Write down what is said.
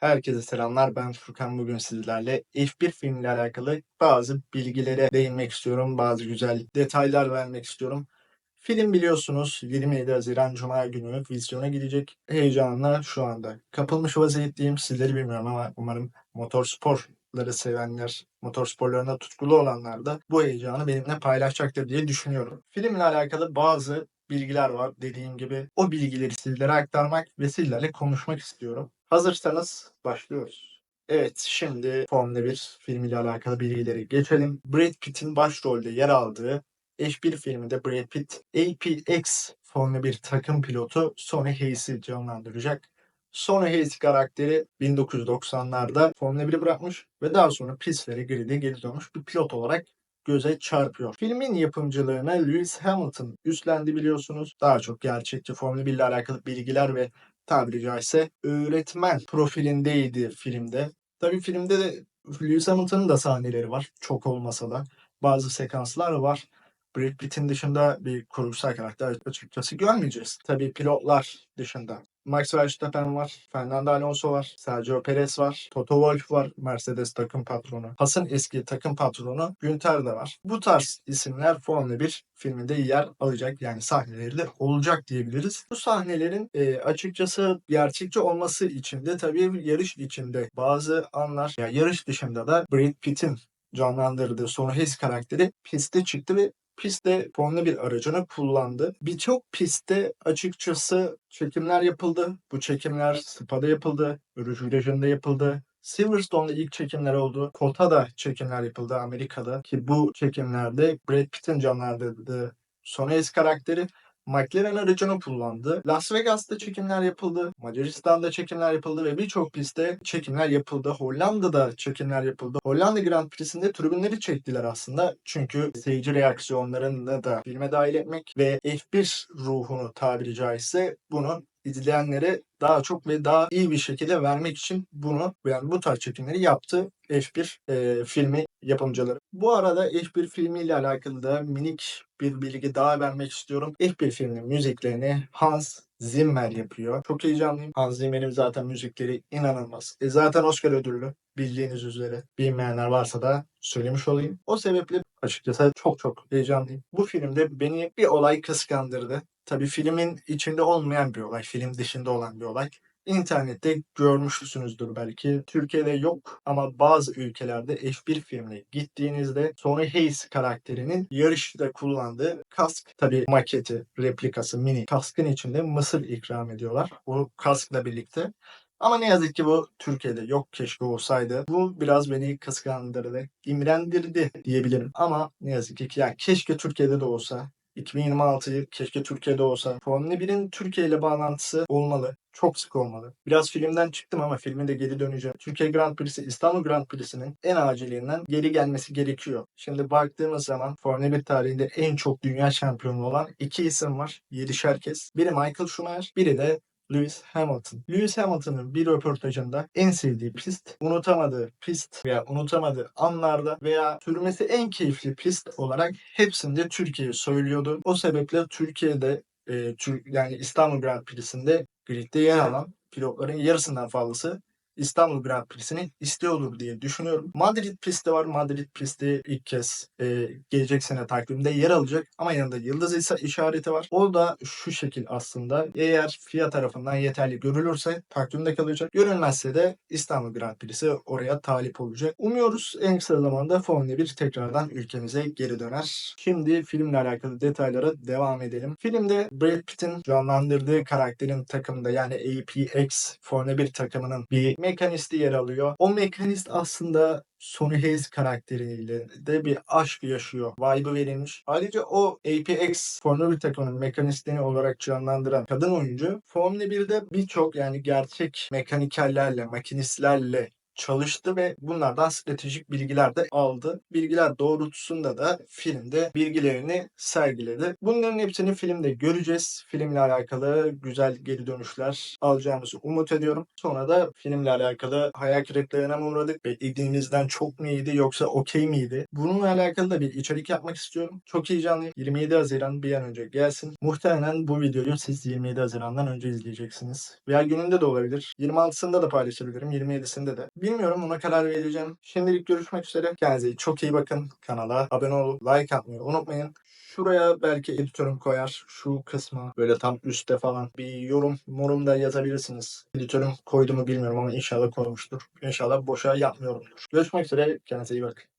Herkese selamlar. Ben Furkan. Bugün sizlerle F1 filmiyle alakalı bazı bilgilere değinmek istiyorum. Bazı güzel detaylar vermek istiyorum. Film biliyorsunuz 27 Haziran Cuma günü vizyona gidecek. Heyecanla şu anda kapılmış vaziyetteyim. Sizleri bilmiyorum ama umarım motorsporları sevenler, motorsporlarına tutkulu olanlar da bu heyecanı benimle paylaşacaktır diye düşünüyorum. Filmle alakalı bazı bilgiler var. Dediğim gibi o bilgileri sizlere aktarmak ve sizlerle konuşmak istiyorum. Hazırsanız başlıyoruz. Evet şimdi Formula 1 filmiyle alakalı bilgileri geçelim. Brad Pitt'in başrolde yer aldığı F1 filminde Brad Pitt APX Formula 1 takım pilotu Sonny Hayes'i canlandıracak. Sonny Hayes karakteri 1990'larda Formula 1'i bırakmış ve daha sonra pistlere grid'e geri dönmüş bir pilot olarak göze çarpıyor. Filmin yapımcılığını Lewis Hamilton üstlendi biliyorsunuz. Daha çok gerçekçi Formula 1 ile alakalı bilgiler ve tabiri caizse öğretmen profilindeydi filmde. Tabii filmde de Lewis Hamilton'ın da sahneleri var. Çok olmasa da bazı sekanslar var. Brad Pitt'in dışında bir kurgusal karakter açıkçası görmeyeceğiz. Tabii pilotlar dışında. Max Verstappen var, Fernando Alonso var, Sergio Perez var, Toto Wolff var, Mercedes takım patronu. Haas'ın eski takım patronu Günther de var. Bu tarz isimler Formula 1 filminde yer alacak yani sahneleri de olacak diyebiliriz. Bu sahnelerin e, açıkçası gerçekçi olması için de tabii yarış içinde bazı anlar, ya yarış dışında da Brad Pitt'in canlandırdığı Sonny Hayes karakteri piste çıktı ve pistte Formula 1 aracını kullandı. Birçok pistte açıkçası çekimler yapıldı. Bu çekimler Spa'da yapıldı, Rouge Virajı'nda yapıldı. Silverstone'da ilk çekimler oldu. Kota'da çekimler yapıldı Amerika'da ki bu çekimlerde Brad Pitt'in canlandırdığı Sonny Hayes karakteri McLaren aracını kullandı. Las Vegas'ta çekimler yapıldı. Macaristan'da çekimler yapıldı ve birçok pistte çekimler yapıldı. Hollanda'da çekimler yapıldı. Hollanda Grand Prix'sinde tribünleri çektiler aslında. Çünkü seyirci reaksiyonlarını da filme dahil etmek ve F1 ruhunu tabiri caizse bunu izleyenlere daha çok ve daha iyi bir şekilde vermek için bunu yani bu tarz çekimleri yaptı F1 e, filmi yapımcıları. Bu arada F1 filmiyle alakalı da minik bir bilgi daha vermek istiyorum. F1 filminin müziklerini Hans Zimmer yapıyor. Çok heyecanlıyım. Hans Zimmer'in zaten müzikleri inanılmaz. E zaten Oscar ödüllü bildiğiniz üzere. Bilmeyenler varsa da söylemiş olayım. O sebeple açıkçası çok çok heyecanlıyım. Bu filmde beni bir olay kıskandırdı. Tabii filmin içinde olmayan bir olay, film dışında olan bir olay. İnternette görmüşsünüzdür belki. Türkiye'de yok ama bazı ülkelerde F1 filmine gittiğinizde Sonny Hayes karakterinin yarışta kullandığı kask tabii maketi, replikası, mini kaskın içinde mısır ikram ediyorlar. Bu kaskla birlikte. Ama ne yazık ki bu Türkiye'de yok keşke olsaydı. Bu biraz beni kıskandırdı, imrendirdi diyebilirim. Ama ne yazık ki ya keşke Türkiye'de de olsa 2026'yı keşke Türkiye'de olsa. Formula 1'in Türkiye ile bağlantısı olmalı. Çok sık olmalı. Biraz filmden çıktım ama filme de geri döneceğim. Türkiye Grand Prix'si İstanbul Grand Prix'sinin en acilinden geri gelmesi gerekiyor. Şimdi baktığımız zaman Formula 1 tarihinde en çok dünya şampiyonu olan iki isim var. 7'şer kez. Biri Michael Schumacher, biri de Lewis Hamilton. Lewis Hamilton'ın bir röportajında en sevdiği pist, unutamadığı pist veya unutamadığı anlarda veya sürmesi en keyifli pist olarak hepsinde Türkiye'yi söylüyordu. O sebeple Türkiye'de e, yani İstanbul Grand Prix'sinde gridde yer alan pilotların yarısından fazlası İstanbul Grand Prix'sini istiyordur diye düşünüyorum. Madrid pisti var. Madrid pisti ilk kez e, gelecek sene takvimde yer alacak ama yanında yıldız ise işareti var. O da şu şekil aslında. Eğer FIA tarafından yeterli görülürse takvimde kalacak. Görülmezse de İstanbul Grand Prix'si oraya talip olacak. Umuyoruz en kısa zamanda Formula 1 tekrardan ülkemize geri döner. Şimdi filmle alakalı detaylara devam edelim. Filmde Brad Pitt'in canlandırdığı karakterin takımında yani APX Formula 1 takımının bir mekanisti yer alıyor. O mekanist aslında Sonny Hayes karakteriyle de bir aşk yaşıyor. Vibe'ı verilmiş. Ayrıca o APX Formula 1 takımının mekanistini olarak canlandıran kadın oyuncu Formula 1'de birçok yani gerçek mekanikerlerle, makinistlerle çalıştı ve bunlardan stratejik bilgiler de aldı. Bilgiler doğrultusunda da filmde bilgilerini sergiledi. Bunların hepsini filmde göreceğiz. Filmle alakalı güzel geri dönüşler alacağımızı umut ediyorum. Sonra da filmle alakalı hayal kırıklığına mı uğradık? Beklediğimizden çok mu iyiydi yoksa okey miydi? Bununla alakalı da bir içerik yapmak istiyorum. Çok heyecanlıyım. 27 Haziran bir an önce gelsin. Muhtemelen bu videoyu siz 27 Haziran'dan önce izleyeceksiniz. Veya gününde de olabilir. 26'sında da paylaşabilirim. 27'sinde de. Bilmiyorum ona karar vereceğim. Şimdilik görüşmek üzere. Kendinize çok iyi bakın. Kanala abone olup like atmayı unutmayın. Şuraya belki editörüm koyar. Şu kısma böyle tam üstte falan bir yorum morum da yazabilirsiniz. Editörüm koydu mu bilmiyorum ama inşallah koymuştur. İnşallah boşa yapmıyorumdur. Görüşmek üzere. Kendinize iyi bakın.